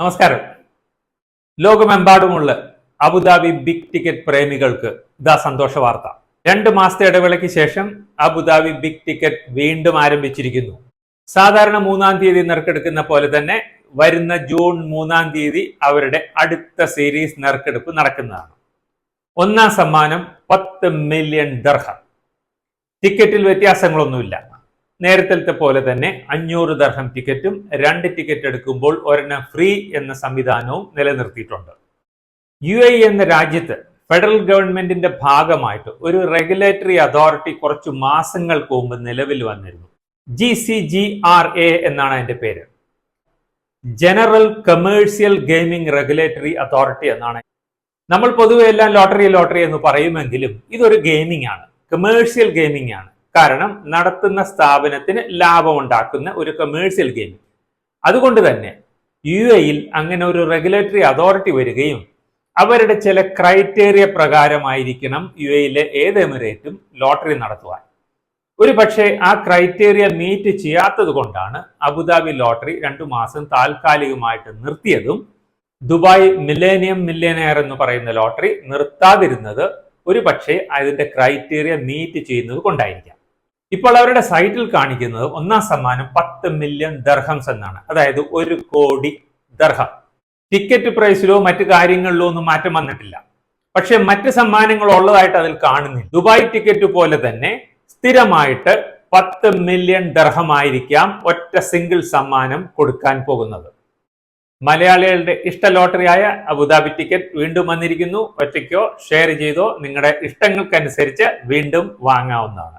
നമസ്കാരം. ലോകമെമ്പാടുമുള്ള Abu Dhabi big ticket പ്രേമികൾക്ക് ഇതാ സന്തോഷ വാർത്ത. രണ്ട് മാസത്തെ ഇടവേളയ്ക്ക് ശേഷം അബുദാബി ബിഗ് ടിക്കറ്റ് വീണ്ടും ആരംഭിച്ചിരിക്കുന്നു. സാധാരണ മൂന്നാം തീയതി നറുക്കെടുക്കുന്ന പോലെ തന്നെ വരുന്ന ജൂൺ മൂന്നാം തീയതി അവരുടെ അടുത്ത സീരീസ് നറുക്കെടുപ്പ് നടക്കുന്നതാണ്. ഒന്നാം സമ്മാനം പത്ത് മില്യൺ ദർഹ ടിക്കറ്റിൽ വ്യത്യാസങ്ങളൊന്നുമില്ല. നേരത്തെ പോലെ തന്നെ അഞ്ഞൂറ് ദർഹം ടിക്കറ്റും രണ്ട് ടിക്കറ്റ് എടുക്കുമ്പോൾ ഒരെണ്ണം ഫ്രീ എന്ന സംവിധാനവും നിലനിർത്തിയിട്ടുണ്ട്. യു എന്ന രാജ്യത്ത് ഫെഡറൽ ഗവൺമെന്റിന്റെ ഭാഗമായിട്ട് ഒരു റെഗുലേറ്ററി അതോറിറ്റി കുറച്ചു മാസങ്ങൾക്ക് മുമ്പ് നിലവിൽ വന്നിരുന്നു. G C G R A എന്നാണ് അതിന്റെ പേര്. General commercial gaming regulatory authority എന്നാണ്. നമ്മൾ പൊതുവെ എല്ലാം ലോട്ടറി ലോട്ടറി എന്ന് പറയുമെങ്കിലും ഇതൊരു ഗെയിമിംഗ് ആണ്. കമേഴ്സ്യൽ ഗെയിമിംഗ് ആണ്. കാരണം നടത്തുന്ന സ്ഥാപനത്തിന് ലാഭമുണ്ടാക്കുന്ന ഒരു കമേഴ്സ്യൽ ഗെയിം അതുകൊണ്ട് തന്നെ യു എയിൽ അങ്ങനെ ഒരു റെഗുലേറ്ററി അതോറിറ്റി വരികയും അവരുടെ ചില ക്രൈറ്റീരിയ പ്രകാരമായിരിക്കണം യു എയിലെ ഏത് എമിറേറ്റും ലോട്ടറി നടത്തുവാൻ. ഒരു പക്ഷേ ആ ക്രൈറ്റീരിയ മീറ്റ് ചെയ്യാത്തത് കൊണ്ടാണ് അബുദാബി ലോട്ടറി രണ്ടു മാസം താൽക്കാലികമായിട്ട് നിർത്തിയതും ദുബായ് മില്ലേനിയം മില്ലേനിയർ എന്ന് പറയുന്ന ലോട്ടറി നിർത്താതിരുന്നത് ഒരു പക്ഷേ അതിന്റെ ക്രൈറ്റീരിയ മീറ്റ് ചെയ്യുന്നത് കൊണ്ടായിരിക്കാം. ഇപ്പോൾ അവരുടെ സൈറ്റിൽ കാണിക്കുന്നത് ഒന്നാം സമ്മാനം പത്ത് മില്യൺ ദർഹംസ് എന്നാണ്. അതായത് ഒരു കോടി ദർഹം ടിക്കറ്റ് പ്രൈസിലോ മറ്റു കാര്യങ്ങളിലോ ഒന്നും മാറ്റം വന്നിട്ടില്ല. പക്ഷേ മറ്റ് സമ്മാനങ്ങൾ ഉള്ളതായിട്ട് അതിൽ കാണുന്നില്ല. ദുബായ് ടിക്കറ്റ് പോലെ തന്നെ സ്ഥിരമായിട്ട് പത്ത് മില്യൺ ദർഹമായിരിക്കാം ഒറ്റ സിംഗിൾ സമ്മാനം കൊടുക്കാൻ പോകുന്നത്. മലയാളികളുടെ ഇഷ്ട ലോട്ടറിയായ അബുദാബി ടിക്കറ്റ് വീണ്ടും വന്നിരിക്കുന്നു. ഒറ്റയ്ക്കോ ഷെയർ ചെയ്തോ നിങ്ങളുടെ ഇഷ്ടങ്ങൾക്കനുസരിച്ച് വീണ്ടും വാങ്ങാവുന്നതാണ്.